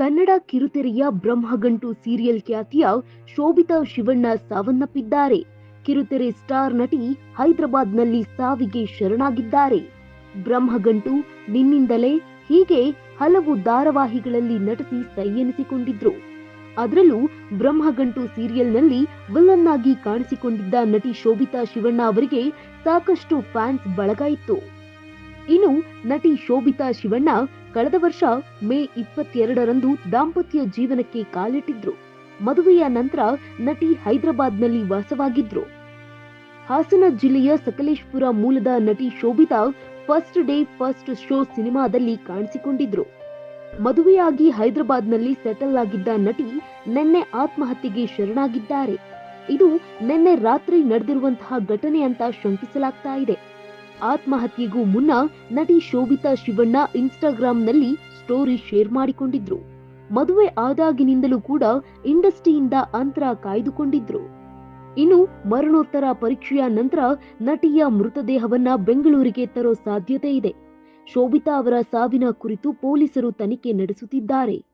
Kannada ಕಿರುತೆರೆಯ Brahmagantu serial ಖ್ಯಾತಿಯ ಶೋಭಿತಾ ಶಿವಣ್ಣ ಸಾವನ್ನಪ್ಪಿದ್ದಾರೆ. ಕಿರುತೆರೆ ಸ್ಟಾರ್ ನಟಿ ಹೈದರಾಬಾದ್ನಲ್ಲಿ ಸಾವಿಗೆ ಶರಣಾಗಿದ್ದಾರೆ. ಬ್ರಹ್ಮಗಂಟು ನಿನ್ನಿಂದಲೇ ಹೀಗೆ ಹಲವು ಧಾರಾವಾಹಿಗಳಲ್ಲಿ ನಟಿಸಿ ಸೈ ಎನಿಸಿಕೊಂಡಿದ್ರು ಅದರಲ್ಲೂ ಬ್ರಹ್ಮಗಂಟು ಸೀರಿಯಲ್ನಲ್ಲಿ ವಿಲನ್ ಆಗಿ ಕಾಣಿಸಿಕೊಂಡಿದ್ದ ನಟಿ ಶೋಭಿತಾ ಶಿವಣ್ಣ ಅವರಿಗೆ ಸಾಕಷ್ಟು ಫ್ಯಾನ್ಸ್ ಬಳಗ ಇತ್ತು. ಇನ್ನು ನಟಿ ಶೋಭಿತಾ ಶಿವಣ್ಣ ಕಳೆದ ವರ್ಷ ಮೇ ಇಪ್ಪತ್ತೆರಡರಂದು ದಾಂಪತ್ಯ ಜೀವನಕ್ಕೆ ಕಾಲಿಟ್ಟಿದ್ರು. ಮದುವೆಯ ನಂತರ ನಟಿ ಹೈದರಾಬಾದ್ನಲ್ಲಿ ವಾಸವಾಗಿದ್ರು. ಹಾಸನ ಜಿಲ್ಲೆಯ ಸಕಲೇಶ್ಪುರ ಮೂಲದ ನಟಿ Shobhita first day, first show ಸಿನಿಮಾದಲ್ಲಿ ಕಾಣಿಸಿಕೊಂಡಿದ್ರು. ಮದುವೆಯಾಗಿ ಹೈದರಾಬಾದ್ನಲ್ಲಿ ಸೆಟಲ್ ಆಗಿದ್ದ ನಟಿ ನಿನ್ನೆ ಆತ್ಮಹತ್ಯೆಗೆ ಶರಣಾಗಿದ್ದಾರೆ. ಇದು ನಿನ್ನೆ ರಾತ್ರಿ ನಡೆದಿರುವಂತಹ ಘಟನೆ ಅಂತ ಶಂಕಿಸಲಾಗ್ತಾ ಇದೆ. ಆತ್ಮಹತ್ಯೆಗೂ ಮುನ್ನ ನಟಿ ಶೋಭಿತಾ ಶಿವಣ್ಣ ಇನ್ಸ್ಟಾಗ್ರಾಂನಲ್ಲಿ ಸ್ಟೋರಿ ಶೇರ್ ಮಾಡಿಕೊಂಡಿದ್ರು. ಮದುವೆ ಆದಾಗಿನಿಂದಲೂ ಕೂಡ ಇಂಡಸ್ಟ್ರಿಯಿಂದ ಅಂತರ ಕಾಯ್ದುಕೊಂಡಿದ್ರು. ಇನ್ನು ಮರಣೋತ್ತರ ಪರೀಕ್ಷೆಯ ನಂತರ ನಟಿಯ ಮೃತದೇಹವನ್ನ ಬೆಂಗಳೂರಿಗೆ ತರೋ ಸಾಧ್ಯತೆ ಇದೆ. ಶೋಭಿತಾ ಅವರ ಸಾವಿನ ಕುರಿತು ಪೊಲೀಸರು ತನಿಖೆ ನಡೆಸುತ್ತಿದ್ದಾರೆ.